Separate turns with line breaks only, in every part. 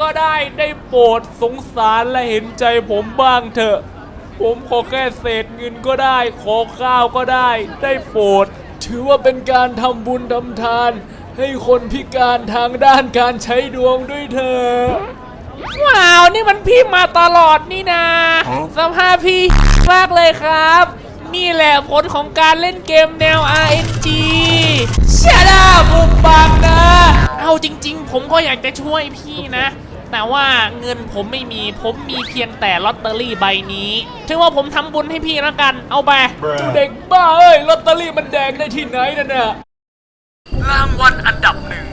ก็ได้ได้โปรดสงสารและเห็นใจผมบ้างเถอะ ผมขอแค่เศษเงินก็ได้ ขอข้าวก็ได้ ได้โปรด ถือว่าเป็นการทำบุญทำทาน ให้คนพิการทางด้านการใช้ดวงด้วยเถอะว้าว นี่มันพี่มาตลอดนี่นาสภาพพี่มากเลยครับ นี่แหละผลของการเล่นเกมแนว RNG ชาดาบุกบักนะ เอาจริง ๆ ผมก็อยากจะช่วยพี่นะ แต่ว่าเงินผมไม่มี ผมมีเพียงแต่ลอตเตอรี่ใบนี้ ถือว่าผมทำบุญให้พี่แล้วกัน เอาไปเด็กบ้าเอ้ย ลอตเตอรี่มันแดงได้ที่ไหนนั่นน่ะรางวัลอันดับหนึ่ง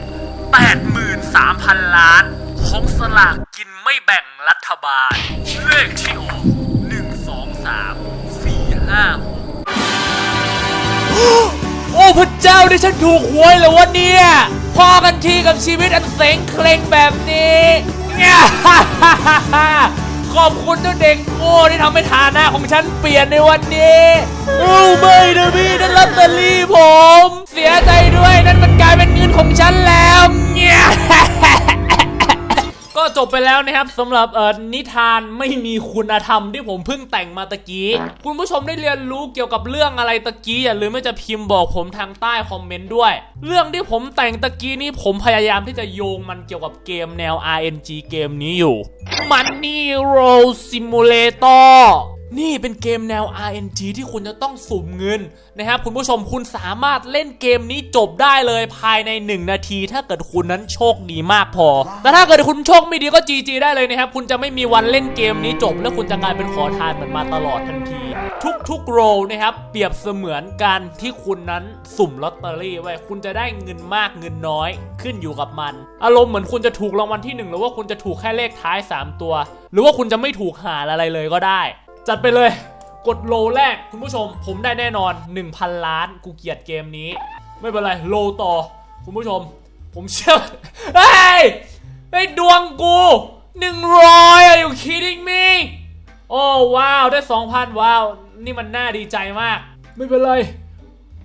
83,000 ล้านของสลากกินไม่แบ่งรัฐบาล เลขที่ออก 1 2 3 4 5 6 โอ้พระเจ้าดิฉันถูกหวยแล้ววะเนี่ยพอกันทีกับชีวิตอันเสงเคร่งแบบนี้เนี่ยขอบคุณเจ้าเด็กโง่ที่ทำให้ฐานะของฉันเปลี่ยนในวันนี้โอ้ไม่นะพี่นั่นลอตเตอรี่ผม เสียใจด้วยนั่นมันกลายเป็นเงินของฉันแล้วเนี่ย ก็จบไปแล้วนะครับสำหรับเอ่อนิทานไม่มีคุณธรรมที่ผมเพิ่งแต่งมาตะกี้ คุณผู้ชมได้เรียนรู้เกี่ยวกับเรื่องอะไรตะกี้อย่าลืมว่จะพิมพ์บอกผมทางใต้คอมเมนต์ด้วย เรื่องที่ผมแต่งตะกี้นี่ผมพยายามที่จะโยงมันเกี่ยวกับเกมแนว RNG เกมนี้อยู่ Money Roll Simulator นี่เป็นเกมแนว RNG ที่คุณจะต้องสุ่มเงินนะครับคุณผู้ชมคุณสามารถเล่นเกมนี้จบได้เลยภายใน 1 นาที ถ้าเกิดคุณนั้นโชคดีมากพอ แต่ถ้าเกิดคุณโชคไม่ดีก็ GG ได้เลยนะครับ คุณจะไม่มีวันเล่นเกมนี้จบ แล้วคุณจะกลายเป็นขอทานเหมือนมาตลอดทันที ทุกๆโรนะครับเปรียบเสมือนการที่คุณนั้นสุ่มลอตเตอรี่ไว้คุณจะได้เงินมากเงินน้อย ขึ้นอยู่กับมัน อารมณ์เหมือนคุณจะถูกรางวัลที่หนึ่งหรือว่าคุณจะถูกแค่เลขท้าย 3 ตัว หรือว่าคุณจะไม่ถูกหาอะไรเลยก็ได้ จัดไปเลย กดโลแรกคุณผู้ชม ผมได้แน่นอน 1,000 ล้าน กูเกลียดเกมนี้ ไม่เป็นไรโลต่อ คุณผู้ชม ผมเชื่อเฮ้ยไอ้ดวงกู100 Are you kidding me โอ้ว้าว ได้2,000ว้าว นี่มันน่าดีใจมาก ไม่เป็นไร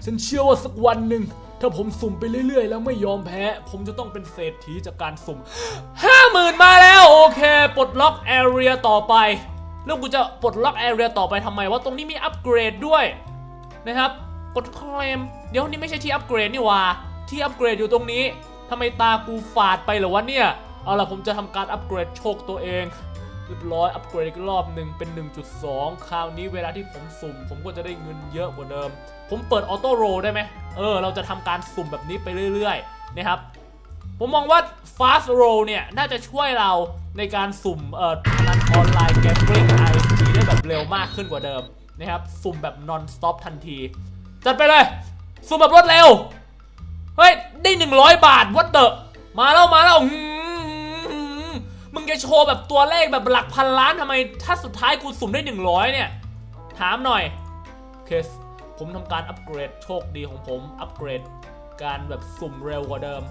ฉันเชื่อว่าสักวันหนึ่ง ถ้าผมสุ่มไปเรื่อย ๆ แล้วไม่ยอมแพ้ ผมจะต้องเป็นเศรษฐีจากการสุ่ม50,000มาแล้ว โอเค ปลดล็อกแอเรียต่อไป แล้วกูจะปลดล็อกแอเรียต่อไปทำไมว่าตรงนี้มีอัปเกรดด้วยนะครับ กดเคลมเดี๋ยวนี้ไม่ใช่ที่อัปเกรดนี่ว่าที่อัปเกรดอยู่ตรงนี้ทำไมตากูฝาดไปเหรอวะเนี่ย เอาล่ะผมจะทำการอัปเกรดโชคตัวเองเรียบร้อยอัปเกรดอีกรอบหนึ่งเป็น 1.2 คราวนี้เวลาที่ผมสุ่ม ผมก็จะได้เงินเยอะกว่าเดิม ผมเปิดออโต้โรได้ไหมเออ เราจะทำการสุ่มแบบนี้ไปเรื่อย ๆ นะครับ ผมมองว่า fast roll เนี่ย น่าจะช่วยเราในการสุ่มเอ่อพนันออนไลน์ gambling RNG ได้แบบเร็วมากขึ้นกว่าเดิมนะครับ สุ่มแบบ non stop ทันที จัดไปเลย สุ่มแบบรวดเร็ว เฮ้ย ได้ 100 บาทวัดเดอะมาแล้ว มาแล้วมมึงจะโชว์แบบตัวเลขแบบหลักพันล้านทำไม ถ้าสุดท้ายกูสุ่มได้ 100 เนี่ย ถามหน่อยเคสผมทำการอัปเกรดโชคดีของผม อัปเกรดการแบบสุ่มเร็วกว่าเดิม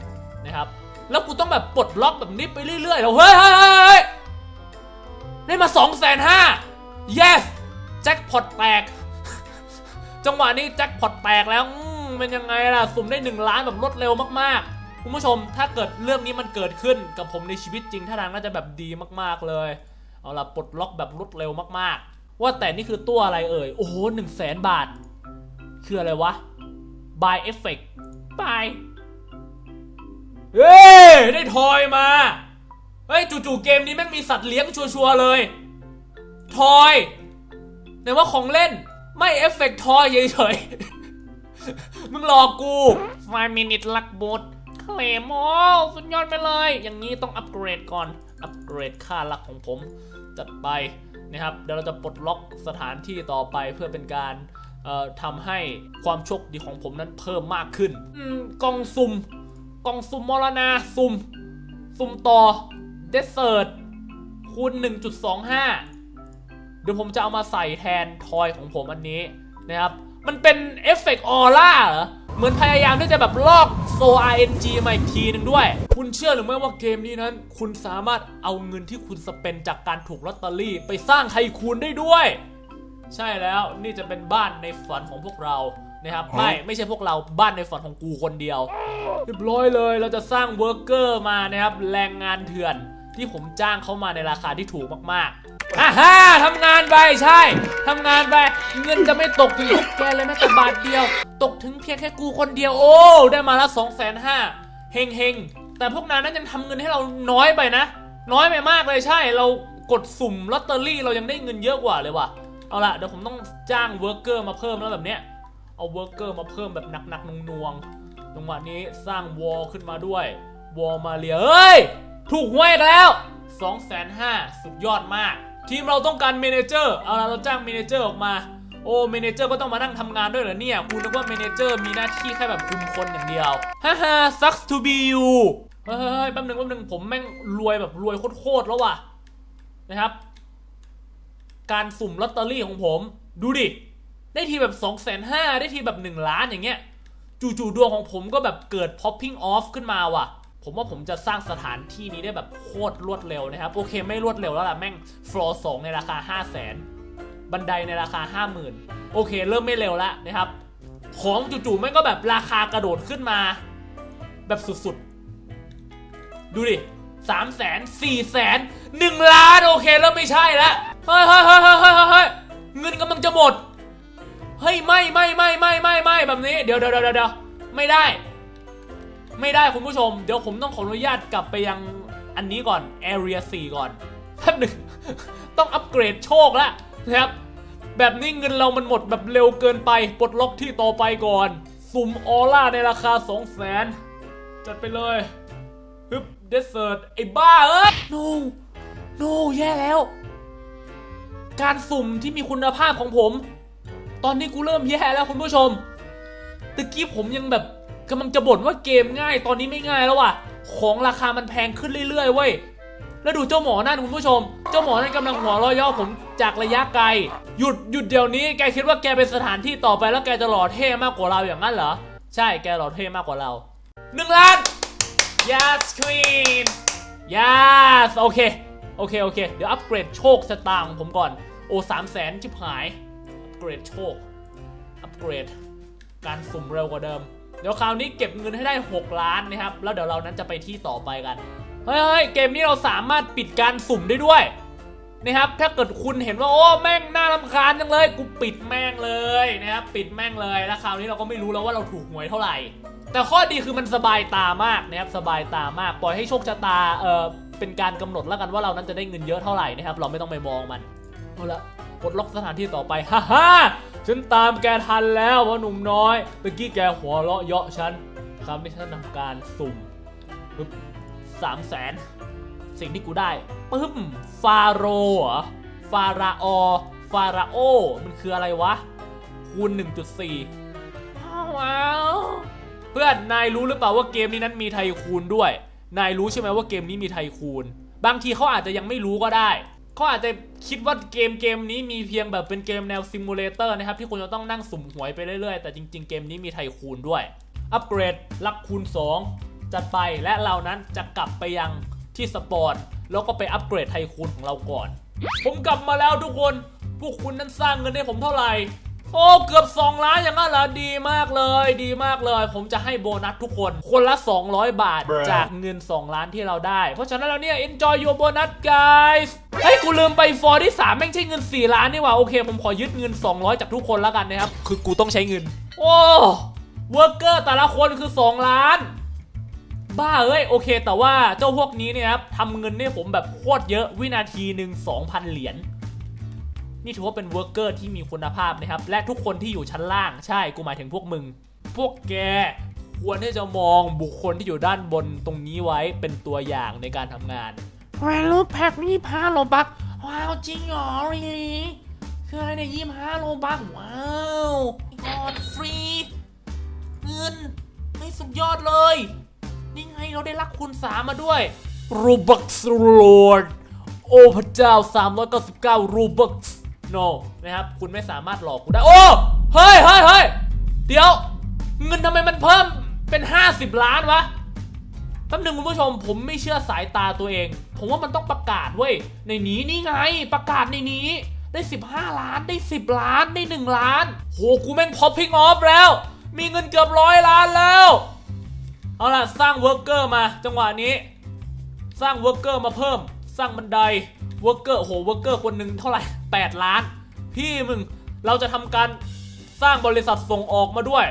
นะครับ แล้วกูต้องแบบปลดล็อกแบบนี้ไปเรื่อยๆแล้วเฮ้ยเฮ้ยเฮ้ยเฮ้ยได้มา2องแสนห้า yes แจ็คพอตแตก จังหวะนี้แจ็คพอตแตกแล้วมเป็นยังไงล่ะ สุ่มได้ 1 ล้านแบบรวดเร็วมากๆ คุณผู้ชมถ้าเกิดเรื่องนี้มันเกิดขึ้นกับผมในชีวิตจริงท่าทางน่าจะแบบดีมากๆเลย เอาล่ะปลดล็อกแบบรวดเร็วมากๆ ว่าแต่นี่คือตัวอะไรเอ่ย โอ้โหหนึ่งแสนบาท คืออะไรวะ buy effect buy เฮ้ย ได้ทอยมา เฮ้ย จู่ๆเกมนี้แม่งมีสัตว์เลี้ยงชัวร์ๆเลย ทอยไหนว่าของเล่นไม่เอฟเฟกต์ทอยเฉยๆ มึงหลอกกู5 minute luck boost เคลมโอ้สุดยอดไปเลย อย่างนี้ต้องอัปเกรดก่อน อัปเกรดค่าลักของผม จัดไปนะครับ เดี๋ยวเราจะปลดล็อกสถานที่ต่อไปเพื่อเป็นการเอ่อทำให้ความโชคดีของผมนั้นเพิ่มมากขึ้นอืมกล่องซุ่ม กล่องซุ่มมรณาซุ่มซุ่มต่อเดสเซิร์ตคูณ 1.25 เดี๋ยวผมจะเอามาใส่แทนทอยของผมอันนี้นะครับ มันเป็นเอฟเฟกต์ออร่าเหรอ เหมือนพยายามที่จะแบบลอกโซ RNG มาอีกทีหนึ่งด้วย คุณเชื่อหรือไม่ว่าเกมนี้นั้น คุณสามารถเอาเงินที่คุณสเปนจากการถูกลอตเตอรี่ไปสร้างไทคูนได้ด้วย ใช่แล้วนี่จะเป็นบ้านในฝันของพวกเรา นะครับไม่ไม่ใช่พวกเราบ้านในฝันของกูคนเดียว เรียบร้อยเลยเราจะสร้างเวิร์กเกอร์มานะครับแรงงานเถื่อนที่ผมจ้างเขามาในราคาที่ถูกมากๆอ่าฮ่าทำงานไปใช่ทำงานไปเงินจะไม่ตกถึงพวกแกเลยแม้แต่บาทเดียว ตกถึงเพียงแค่กูคนเดียวโอ้ได้มาละสองแสนห้าเฮงเฮงๆแต่พวกนั้นนั้นยังทำเงินให้เราน้อยไปนะ น้อยไปมากเลยใช่ เรากดสุ่มลอตเตอรี่เรายังได้เงินเยอะกว่าเลยว่ะเอาละเดี๋ยวผมต้องจ้างเวิร์กเกอร์มาเพิ่มแล้วแบบเนี้ย เอาเวิร์กเกอร์มาเพิ่มแบบหนักๆนวงๆจังหวะนี้สร้างวอลขึ้นมาด้วย วอลมาเรียเอ้ย ถูกหวยกันแล้ว2 5 0 0 0สุดยอดมาก ทีมเราต้องการเมนเจอร์เอาละเราจ้างเมนเจอร์ออกมา โอ้เมนเจอร์ก็ต้องมานั่งทำงานด้วยเหรอเนี่ยคุณนึกว่าเมนเจอร์มีหน้าที่แค่แบบคุมคนอย่างเดียวฮ่าฮ่า sucks to be you เฮ้ยแป๊บหนึงแป๊บหนึงผมแม่งรวยแบบรวยโคตรๆแล้วว่ะนะครับ การสุ่มลอตเตอรี่ของผม ดูดิ ได้ทีแบบ2องแสนห้าได้ทีแบบ1ล้านอย่างเงี้ย จู่ๆดวงของผมก็แบบเกิด popping off ขึ้นมาว่ะ ผมว่าผมจะสร้างสถานที่นี้ได้แบบโคตรรวดเร็วนะครับ โอเคไม่รวดเร็วแล้วล่ะแม่ง floor 2ในราคา 5 0 0แสนบันไดในราคา 50,000 โอเค เริ่มไม่เร็วแล้วนะครับ ของจู่ๆแม่งก็แบบราคากระโดดขึ้นมา แบบสุดๆ ดูดิสามแสนสี่แสนหนึ่งล้าน โอเคแล้วไม่ใช่แล้วเฮ้ยเฮ้ยเฮ้ยเฮ้ยเฮ้ยเฮ้ยเงินกำลังจะหมด เฮ้ยไม่ไม่ไม่ไม่ไม่ไม่แบบนี้เดี๋ยวเดี๋ยวเดี๋ยวเดี๋ยวไม่ได้ ไม่ได้คุณผู้ชม เดี๋ยวผมต้องขออนุญาตกลับไปยังอันนี้ก่อน Area 4 ก่อนแป๊บหนึ่งต้องอัปเกรดโชคแล้วนะครับ แบบนี้เงินเรามันหมดแบบเร็วเกินไปปลดล็อกที่ต่อไปก่อน สุ่มออร่าในราคา 2 0 0แสนจัดไปเลยฮึบเดสเซิร์ตไอ้บ้าเอ้ย no no แย่แล้ว การสุ่มที่มีคุณภาพของผม ตอนนี้กูเริ่มแย่แล้วคุณผู้ชมตะกี้ผมยังแบบกำลังจะบ่นว่าเกมง่าย ตอนนี้ไม่ง่ายแล้วว่ะ ของราคามันแพงขึ้นเรื่อยๆเว้ย แล้วดูเจ้าหมอนั่นคุณผู้ชม เจ้าหมอนั่นกำลังหัวเร้อย่อผมจากระยะไกล หยุดหยุดเดี๋ยวนี้แกคิดว่าแกเป็นสถานที่ต่อไปแล้วแกจะหล่อเท่มากกว่าเราอย่างนั้นเหรอ ใช่แกหล่อเท่มากกว่าเราหนึ่งล้าน yes queen yes โอเค โอเค โอเค เดี๋ยวอัปเกรดโชคชะตาของผมก่อน โอ้สามแสนชิบหาย เกรดโชค อัปเกรด การสุ่มเร็วกว่าเดิม เดี๋ยวคราวนี้เก็บเงินให้ได้ 6 ล้านนะครับ แล้วเดี๋ยวเรานั้นจะไปที่ต่อไปกัน เฮ้ยเเกมนี้เราสามารถปิดการสุ่มได้ด้วยนะครับ ถ้าเกิดคุณเห็นว่าโอ้แม่งน่ารำคาญจังเลย กูปิดแม่งเลยนะครับ ปิดแม่งเลย แล้วคราวนี้เราก็ไม่รู้แล้วว่าเราถูกหวยเท่าไหร่ แต่ข้อดีคือมันสบายตามากนะครับ สบายตามาก ปล่อยให้โชคชะตา เออเป็นการกำหนดแล้วกันว่าเรานั้นจะได้เงินเยอะเท่าไหร่นะครับ เราไม่ต้องไปมองมันเอาละ ปลดล็อกสถานที่ต่อไปฮ่าฮ่าฉันตามแกทันแล้ววะหนุ่มน้อยตะกี้แกหัวเราะเยาะฉันครับนี่ฉันทำการสุ่มปึ๊บสามแสนสิ่งที่กูได้ปึ้มฟาโรห์ฟาราออฟาราโอมันคืออะไรวะ คูณ 1.4 ว้าวเพื่อนนายรู้หรือเปล่าว่าเกมนี้นั้นมีไทยคูณด้วย นายรู้ใช่ไหมว่าเกมนี้มีไทยคูณ บางทีเขาอาจจะยังไม่รู้ก็ได้เขาอาจจะ คิดว่าเกมเกมนี้มีเพียงแบบเป็นเกมแนวซิมูเลเตอร์นะครับ ที่คุณจะต้องนั่งสุ่มหวยไปเรื่อยๆ แต่จริงๆ เกมนี้มีไทคูนด้วย อัปเกรดลักคูณ 2 จัดไปและเรานั้นจะกลับไปยังที่สปอร์ตแล้วก็ไปอัปเกรดไทคูนของเราก่อน ผมกลับมาแล้วทุกคน พวกคุณนั้นสร้างเงินให้ผมเท่าไหร่ โอ้เกือบ 2 ล้านอย่างนั้นเหรอดีมากเลย ดีมากเลย ผมจะให้โบนัสทุกคน คนละ 200 บาท
Bruh
จากเงิน 2 ล้านที่เราได้ เพราะฉะนั้นแล้วเนี่ย enjoy your bonus guys เฮ้ยกูลืมไปฟอร์ที่3แม่งใช่เงิน 4 ล้านนี่หว่า โอเค ผมขอยึดเงิน 200 จากทุกคนแล้วกันนะครับ คือกูต้องใช้เงิน โอ้เวิร์กเกอร์แต่ละคนคือ 2 ล้านบ้าเอ้ยโอเค แต่ว่าเจ้าพวกนี้เนี่ยครับทำเงินให้ผมแบบโคตรเยอะวินาทีหนึ่ง2,000 เหรียญ นี่ถือว่าเป็นเวิร์กเกอร์ที่มีคุณภาพนะครับ และทุกคนที่อยู่ชั้นล่างใช่กูหมายถึงพวกมึง พวกแกควรที่จะมองบุคคลที่อยู่ด้านบนตรงนี้ไว้เป็นตัวอย่างในการทำงาน
แวลูแพ็กนี่พาโลบักว้าวจริงเหรอรีคืออะไรเนี่ยยี่ห้าโลบักว้าวกอดฟรีเงินไม่สุดยอดเลย นี่ไงเราได้รักคุณสามมาด้วย
Robux Lord โอ้พระเจ้า 399 Robux no นะครับคุณไม่สามารถหลอกกูได้ โอ้เฮ้ยเฮ้ยเฮ้ยเดี๋ยว เงินทำไมมันเพิ่มเป็น 50 ล้านวะแป๊บหนึงคุณผู้ชมผมไม่เชื่อสายตาตัวเอง ผมว่ามันต้องประกาศเว้ยในนี้นี่ไงประกาศในนี้ได้ 15 ล้านได้ 10 ล้านได้ 1 ล้านโหกูแม่ง popping off แล้ว มีเงินเกือบร้อยล้านแล้ว เอาล่ะสร้างเวิร์กเกอร์มาจังหวะนี้ สร้างเวิร์กเกอร์มาเพิ่ม สร้างบันไดเวิร์กเกอร์โอ้โหเวิร์กเกอร์คนหนึ่งเท่าไหร่ 8 ล้าน พี่มึงเราจะทำการสร้างบริษัทส่งออกมาด้วย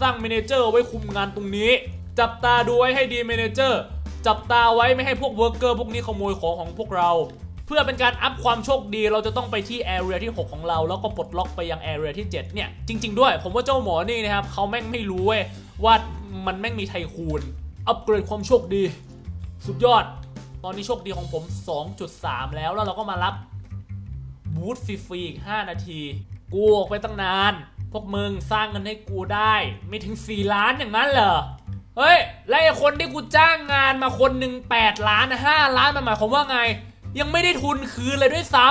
สร้างเมเนเจอร์ไว้คุมงานตรงนี้ จับตาดูไว้ให้ดีเมเนเจอร์จับตาไว้ไม่ให้พวกเวิร์กเกอร์พวกนี้ขโมยของของพวกเรา เพื่อเป็นการอัพความโชคดีเราจะต้องไปที่แอเรียที่ 6 ของเรา แล้วก็ปลดล็อกไปยังแอเรียที่ 7 เนี่ย จริง ๆ ด้วย ผมว่าเจ้าหมอนี่นะครับเขาแม่งไม่รู้เว้ยว่ามันแม่งมีไทคูนอัปเกรดความโชคดี สุดยอด ตอนนี้โชคดีของผม 2.3 แล้วแล้วเราก็มารับ บูธฟรีๆอีก 5 นาที กูออกไปตั้งนาน พวกมึงสร้างเงินให้กูได้ ไม่ถึง 4 ล้านอย่างนั้นเหรอ เฮ้ย แล้วไอ้คนที่กูจ้างงานมาคนหนึ่ง8 ล้าน 5 ล้านมันหมายความว่าไง ยังไม่ได้ทุนคืนเลยด้วยซ้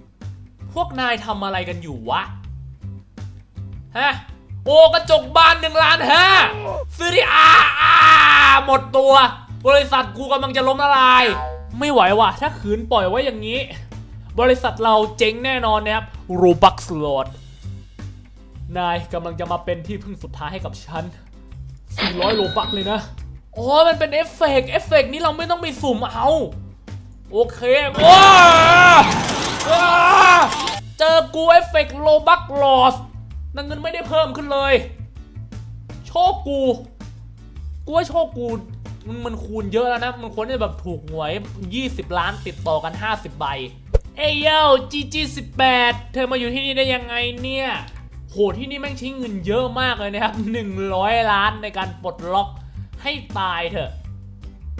ำพวกนายทำอะไรกันอยู่วะ ฮะ โอ้กระจกบานหนึ่งล้านห้าซื้อที่อาอาหมดตัว บริษัทกูกำลังจะล้มละลาย ไม่ไหวว่ะ ถ้าขืนปล่อยไว้อย่างนี้ บริษัทเราเจ๊งแน่นอนนะครับโรบักสลอดนายกำลังจะมาเป็นที่พึ่งสุดท้ายให้กับฉัน 400 โลบักเลยนะ อ๋อ มันเป็นเอฟเฟกต์เอฟเฟกต์นี้เราไม่ต้องไปสุ่มเอา โอเคว้าวเจอกูเอฟเฟกต์โลบักลอสนั่นเงินไม่ได้เพิ่มขึ้นเลย โชคกู กูว่าโชคกูมันมันคูณเยอะแล้วนะ มันควรจะแบบถูกหวย 20 ล้านติดต่อกัน 50 ใบ เอ้ยโย่ GG 18เธอมาอยู่ที่นี่ได้ยังไงเนี่ยโหที่นี่แม่งใช้เงินเยอะมากเลยนะครับ100 ล้านในการปลดล็อกให้ตายเถอะ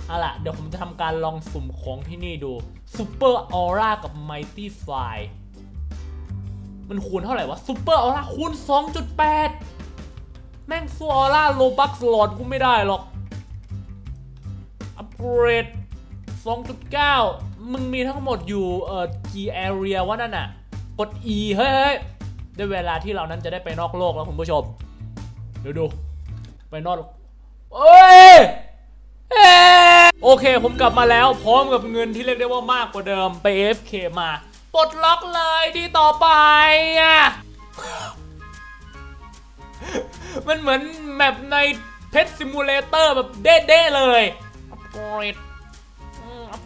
เอาล่ะ เดี๋ยวผมจะทำการลองสุ่มของที่นี่ดู Super Aura กับ Mighty Fly มันคูณเท่าไหร่วะ Super Aura คูณ 2.8 แม่งสู้ออร่าโลบักสลอดกูไม่ได้หรอก อัปเกรด 2.9 มึงมีทั้งหมดอยู่เอ่อกี่ area วะนั่นน่ะ กด E เฮ้ยเฮ้ยได้เวลาที่เรานั้นจะได้ไปนอกโลกแล้วคุณผู้ชม เดี๋ยวดู ไปนอกโลกเอ้ยเอ้ยโอเค ผมกลับมาแล้วพร้อมกับเงินที่เรียกได้ว่ามากกว่าเดิมไป AFK มาปลดล็อกเลยที่ต่อไปอะมันเหมือนแมปในเพชรซิมูเลเตอร์แบบเด้ๆเลยอัปเกรด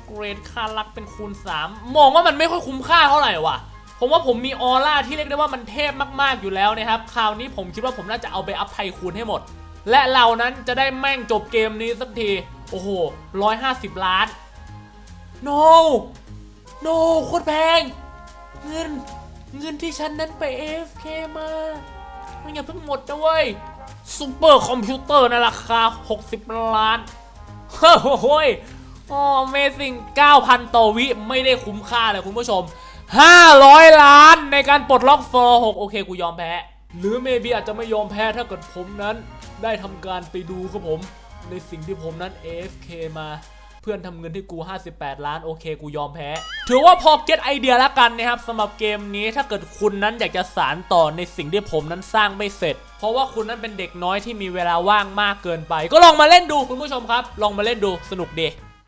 เกรดค่ารักเป็นคูณ 3 มองว่ามันไม่ค่อยคุ้มค่าเท่าไหร่ว่ะ ผมว่าผมมีออร่าที่เรียกได้ว่ามันเทพมากๆอยู่แล้วนะครับ คราวนี้ผมคิดว่าผมน่าจะเอาไปอัพไทคูณให้หมด และเรานั้นจะได้แม่งจบเกมนี้สักที โอ้โห 150 ล้าน no no โคตรแพง เงิน เงินที่ฉันนั้นไป AFK มามันอย่าเพิ่งหมดนะเว้ยซูเปอร์คอมพิวเตอร์ในราคา 60 ล้านโอ้ย โอ้ Amazing 9,000ต่อวิไม่ได้คุ้มค่าเลยคุณผู้ชม 500 ล้านในการปลดล็อกฟอร์6โอเค กูยอมแพ้ หรือเมบีอาจจะไม่ยอมแพ้ถ้าเกิดผมนั้น ได้ทำการไปดูครับผม ในสิ่งที่ผมนั้น AFK มาเพื่อนทำเงินที่กู 58 ล้าน โอเค กูยอมแพ้ ถือว่าพอเก็ตไอเดียแล้วกันนะครับสำหรับเกมนี้ถ้าเกิดคุณนั้นอยากจะสารต่อในสิ่งที่ผมนั้นสร้างไม่เสร็จ เพราะว่าคุณนั้นเป็นเด็กน้อยที่มีเวลาว่างมากเกินไป ก็ลองมาเล่นดูคุณผู้ชมครับ ลองมาเล่นดูสนุกดี